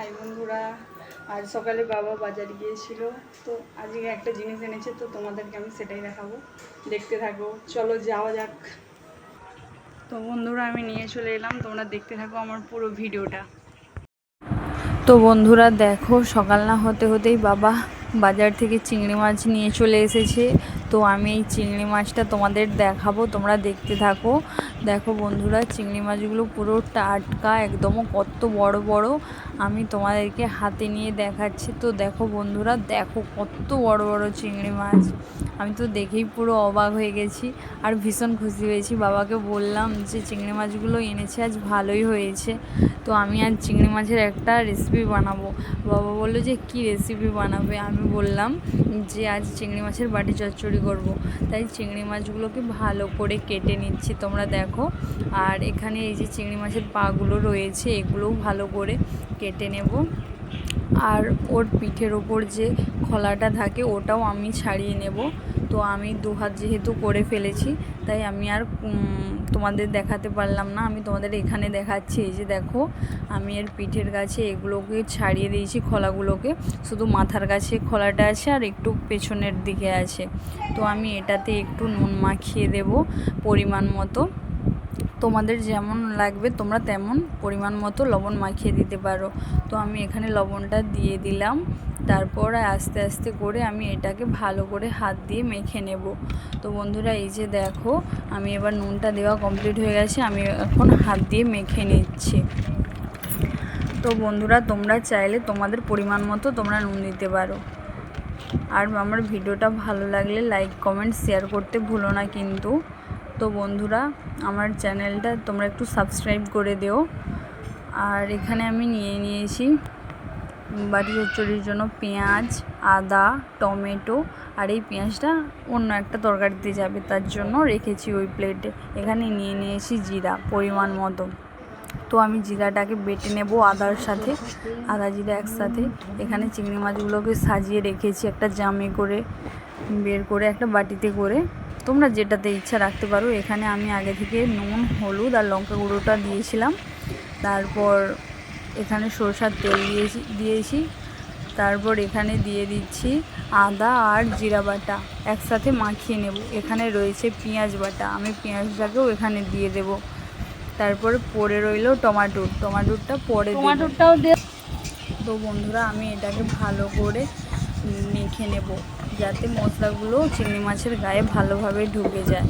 High বন্ধুরা, আজ সকালে বাবা বাজারে গিয়েছিল, তো আজকে একটা জিনিস এনেছে, তো তোমাদেরকে আমি সেটাই দেখাবো। দেখতে থাকো, চলো যাওয়া যাক। তো বন্ধুরা, আমি নিয়ে চলে এলাম, তোমরা দেখতে থাকো আমার পুরো ভিডিওটা। তো বন্ধুরা, দেখো, সকাল না হতে হতেই বাবা বাজার থেকে চিংড়ি মাছ নিয়ে চলে এসেছে। তো আমি এই চিংড়ি মাছটা তোমাদের দেখাবো, তোমরা দেখতে থাকো। দেখো বন্ধুরা, চিংড়ি মাছগুলো পুরো টাটকা একদম কত বড় বড়। আমি তোমাদেরকে হাতে নিয়ে দেখাচ্ছি। তো দেখো বন্ধুরা, দেখো কত বড় বড় চিংড়ি মাছ। আমি তো দেখেই পুরো অবাক হয়ে গেছি আর ভীষণ খুশি হয়েছি। বাবাকে বললাম যে, চিংড়ি মাছগুলো এনেছে, আজ ভালোই হয়েছে। তো আমি আজ চিংড়ি মাছের একটা রেসিপি বানাবো। বাবা বলল যে, কি রেসিপি বানাবে? আমি বললাম যে, আজ চিংড়ি মাছের বাটি চচ্চড়ি করব। তাই চিংড়ি মাছগুলোকে ভালো করে কেটে নিচ্ছি তোমরা দেখো। আর এখানে এই যে চিংড়ি মাছের পাগুলো রয়েছে, এগুলোও ভালো করে কেটে নেব। আর ওর পিঠের ওপর যে খোলাটা থাকে, ওটাও আমি ছাড়িয়ে নেব। তো আমি দু হাত যেহেতু করে ফেলেছি, তাই আমি আর তোমাদের দেখাতে পারলাম না। আমি তোমাদের এখানে দেখাচ্ছি, এই যে দেখো, আমি এর পিঠের কাছে এগুলোকে ছাড়িয়ে দিয়েছি খোলাগুলোকে। শুধু মাথার কাছে খোলাটা আছে আর একটু পেছনের দিকে আছে। তো আমি এটাতে একটু নুন মাখিয়ে দেব পরিমাণ মতো। তোমাদের যেমন লাগবে তোমরা তেমন পরিমাণ মতো লবণ মাখিয়ে দিতে পারো। তো আমি এখানে লবণটা দিয়ে দিলাম। তারপর আস্তে আস্তে করে আমি এটাকে ভালো করে হাত দিয়ে মেখে নেব। তো বন্ধুরা, এই যে দেখো, আমি এবার নুনটা দেওয়া কমপ্লিট হয়ে গেছে, আমি এখন হাত দিয়ে মেখে নিচ্ছি। তো বন্ধুরা, তোমরা চাইলে তোমাদের পরিমাণ মতো তোমরা নুন দিতে পারো। আর আমার ভিডিওটা ভালো লাগলে লাইক কমেন্ট শেয়ার করতে ভুলো না কিন্তু। তো বন্ধুরা, আমার চ্যানেলটা তোমরা একটু সাবস্ক্রাইব করে দিও। আর এখানে আমি নিয়ে নিয়েছি বাটি চচ্চড়ির জন্য পেঁয়াজ, আদা, টমেটো, আর এই পেঁয়াজটা অন্য একটা তরকারিতে যাবে, তার জন্য রেখেছি ওই প্লেটে এখানে নিয়ে নিয়েছি জিরা, পরিমাণ মতো। তো আমি জিরাটাকে বেটে নেব আদার সাথে, আদা জিরা একসাথে। এখানে চিংড়ি মাছগুলোকে সাজিয়ে রেখেছি একটা জামে করে, বের করে একটা বাটিতে করে। তোমরা যেটাতে ইচ্ছা রাখতে পারো, এখানে আমি আগে থেকে নুন, হলুদ আর লঙ্কা গুঁড়োটা দিয়েছিলাম। তারপর এখানে সরষার তেল দিয়েছি দিয়েছি। তারপর এখানে দিয়ে দিচ্ছি আদা আর জিরা বাটা। একসাথে মাখিয়ে নেব। এখানে রয়েছে পেঁয়াজ বাটা। আমি পেঁয়াজটাকেও এখানে দিয়ে দেব। তারপর পড়ে রইল টমাটো টমাটোরটা পরে দেব। টমাটোরটাও তো বন্ধুরা আমি এটাকে ভালো করে মেখে নেব যাতে মশলাগুলো চিংড়ি মাছের গায়ে ভালোভাবে ঢুকে যায়।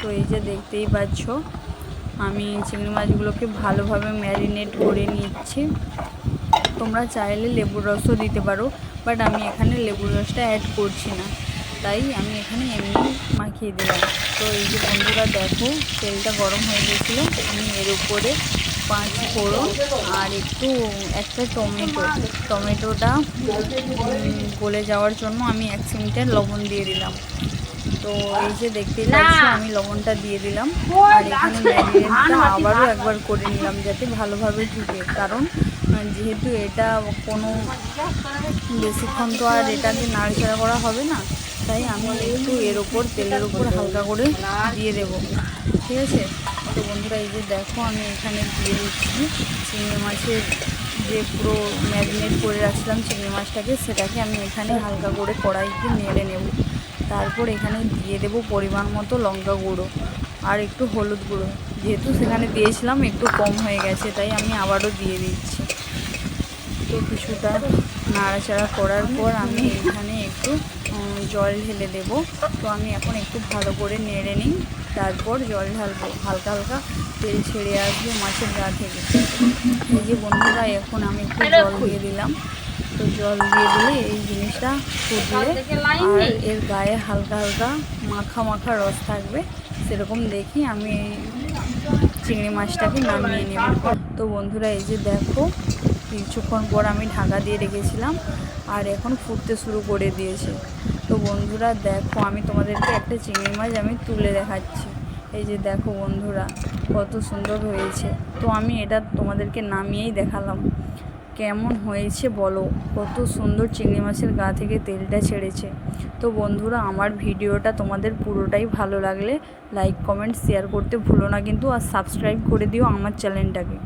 তো এই যে দেখতেই পাচ্ছ আমি চিংড়ি মাছগুলোকে ভালোভাবে ম্যারিনেট করে নিচ্ছি। তোমরা চাইলে লেবুর রসও দিতে পারো, বাট আমি এখানে লেবুর রসটা অ্যাড করছি না। তাই আমি এখানে এমনি মাখিয়ে দিলাম। তো এই যে বন্ধুরা, দেখো, তেলটা গরম হয়ে গেছিল। আমি এর উপরে পাঁচ ফোড়ন আর একটু, একটা টমেটো। টমেটোটা গলে যাওয়ার জন্য আমি এক চিমটে লবণ দিয়ে দিলাম। তো এই যে দেখতে পাচ্ছ আমি লবণটা দিয়ে দিলাম। আর এখানে ম্যারিনেটটা আবারও একবার করে নিলাম যাতে ভালোভাবে ঢুকে। কারণ যেহেতু এটা কোনো বেশিক্ষণ তো আর এটাকে নাড়াচাড়া করা হবে না। তাই আমি একটু এর ওপর তেলের ওপর হালকা করে দিয়ে দেব। ঠিক আছে? তো বন্ধুরা এই যে দেখো আমি এখানে দিয়ে দিচ্ছি। চিংড়ি মাছের যে পুরো ম্যারিনেট করে রাখছিলাম চিংড়ি মাছটাকে সেটাকে আমি এখানে হালকা করে কড়াইতে নেড়ে নেব। তারপর এখানে দিয়ে দেব পরিমাণ মতো লঙ্কা গুঁড়ো আর একটু হলুদ গুঁড়ো। যেহেতু সেখানে দিয়েছিলাম, একটু কম হয়ে গেছে, তাই আমি আবারও দিয়ে দিচ্ছি। তো কিছুটা নাড়াচাড়া করার পর আমি এখানে একটু জল ঢেলে দেব। তো আমি এখন একটু ভালো করে নেড়ে নিই, তারপর জল ঢালবো। হালকা হালকা তেল ছেড়ে আসবে মাছের গা থেকে। এই যে বন্ধুরা, এখন আমি একটু জল দিয়ে দিলাম। তো জল দিয়ে দিলে এই জিনিসটা ফুটলে আর এর গায়ে হালকা হালকা মাখা মাখা রস থাকবে। সেরকম দেখি আমি চিংড়ি মাছটাকে নামিয়ে নেব। তো বন্ধুরা এই যে দেখো কিছুক্ষণ পর আমি ঢাকা দিয়ে রেখেছিলাম আর এখন ফুটতে শুরু করে দিয়েছে। তো বন্ধুরা দেখো আমি তোমাদেরকে একটা চিংড়ি মাছ আমি তুলে দেখাচ্ছি। এই যে দেখো বন্ধুরা কত সুন্দর হয়েছে। তো আমি এটা তোমাদেরকে নামিয়েই দেখালাম। কেমন হয়েছে বলো? কত সুন্দর চিংড়ি মাছের গা থেকে তেলটা ছেড়েছে। তো বন্ধুরা, আমার ভিডিওটা তোমাদের পুরোটাই ভালো লাগলে লাইক কমেন্ট শেয়ার করতে ভুলো না কিন্তু, আর সাবস্ক্রাইব করে দিও আমার চ্যানেলটাকে